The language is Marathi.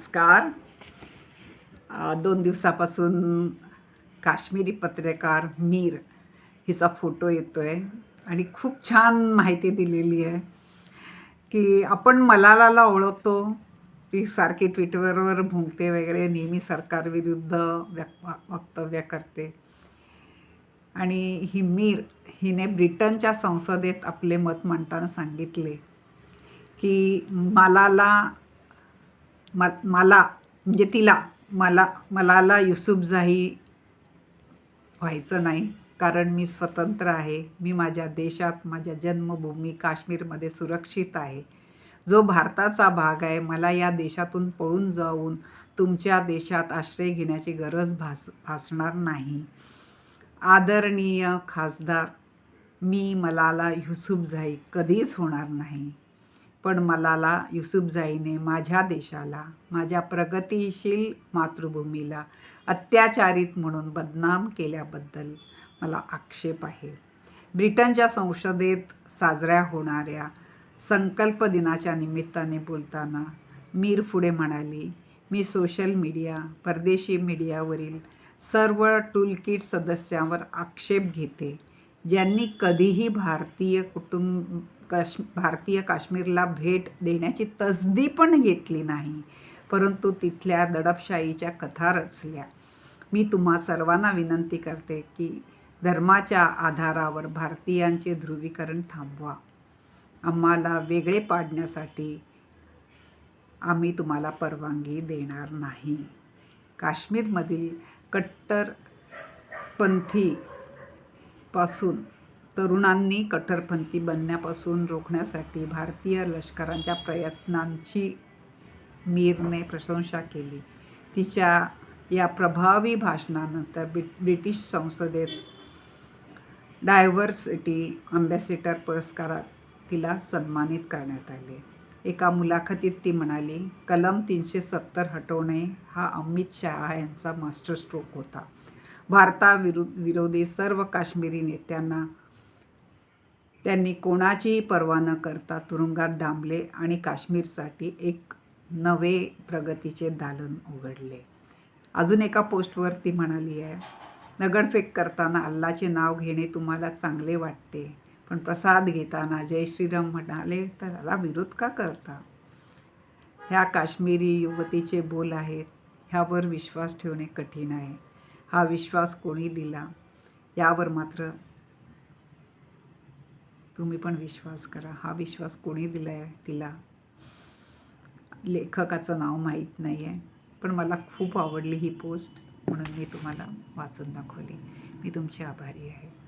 नमस्कार. दोन दिवसापासून काश्मीरी पत्रकार मीर हिचा फोटो येतो आहे आणि खूप छान माहिती दिलेली आहे की आपण मलालाला ओळखतो ती सारखी ट्विटरवर भुंकते वगैरे नेहमी सरकारविरुद्ध व्यक वक्तव्य करते. आणि ही मीर हिने ब्रिटनच्या संसदेत आपले मत मांडताना सांगितले की मलाला म मला म्हणजे तिला मला मलाला युसुफजाही व्हायचं नाही. कारण मी स्वतंत्र आहे. मी माझ्या देशात माझ्या जन्मभूमी काश्मीरमध्ये सुरक्षित आहे. जो भारताचा भाग आहे मला या देशातून पळून जाऊन तुमच्या देशात आश्रय घेण्याची गरज भास भासणार नाही. आदरणीय खासदार मी मलाला युसुफजाई कधीच होणार नाही. पण मलाला युसुफजाईने माझ्या देशाला माझ्या प्रगतिशील मातृभूमीला अत्याचारित म्हणून बदनाम केल्याबद्दल मला आक्षेप आहे. ब्रिटनच्या संसदेत साजऱ्या होणाऱ्या संकल्प दिनाच्या निमित्ताने बोलताना मीर पुढे म्हणाली मी सोशल मीडिया परदेशी मीडियावरील सर्व टूलकिट सदस्यांवर आक्षेप घेते. ज्यांनी कधीही भारतीय कुटुंब काश भारतीय काश्मीरला भेट देण्याची तसदी पण घेतली नाही परंतु तिथल्या दडपशाहीच्या कथा रचल्या. मी तुम्हा सर्वांना विनंती करते की धर्माच्या आधारावर भारतीयांचे ध्रुवीकरण थांबवा. आम्हाला वेगळे पाडण्यासाठी आम्ही तुम्हाला परवानगी देणार नाही. काश्मीरमधील पासून तरुणांनी कट्टरपंथी बनण्यापासून रोखण्यासाठी भारतीय लष्करांच्या प्रयत्नांची मीरने प्रशंसा केली. तिच्या या प्रभावी भाषणानंतर ब्रि ब्रिटिश संसदेत डायव्हर्सिटी अँबॅसिडर पुरस्कारात तिला सन्मानित करण्यात आले. एका मुलाखतीत ती म्हणाली कलम तीनशे सत्तर हटवणे हा अमित शहा यांचा मास्टर स्ट्रोक होता. भारताविरु विरोधी सर्व काश्मीरी नेत्यांना त्यांनी कोणाचीही पर्वा न करता तुरुंगात डांबले आणि काश्मीरसाठी एक नवे प्रगतीचे दालन उघडले. अजून एका पोस्टवर ती म्हणाली आहे नगडफेक करताना अल्लाचे नाव घेणे तुम्हाला चांगले वाटते पण प्रसाद घेताना जय श्रीराम म्हणाले तर त्याला विरोध का करता? ह्या काश्मीरी युवतीचे बोल आहेत ह्यावर विश्वास ठेवणे कठीण आहे. हा विश्वास कोणी दिला? यावर मात्र तुम्ही पण विश्वास करा. हा विश्वास कोणी दिला? आहे तिला लेखकाचं नाव माहीत नाही आहे पण मला खूप आवडली ही पोस्ट म्हणून मी तुम्हाला वाचून दाखवली. मी तुमची आभारी आहे.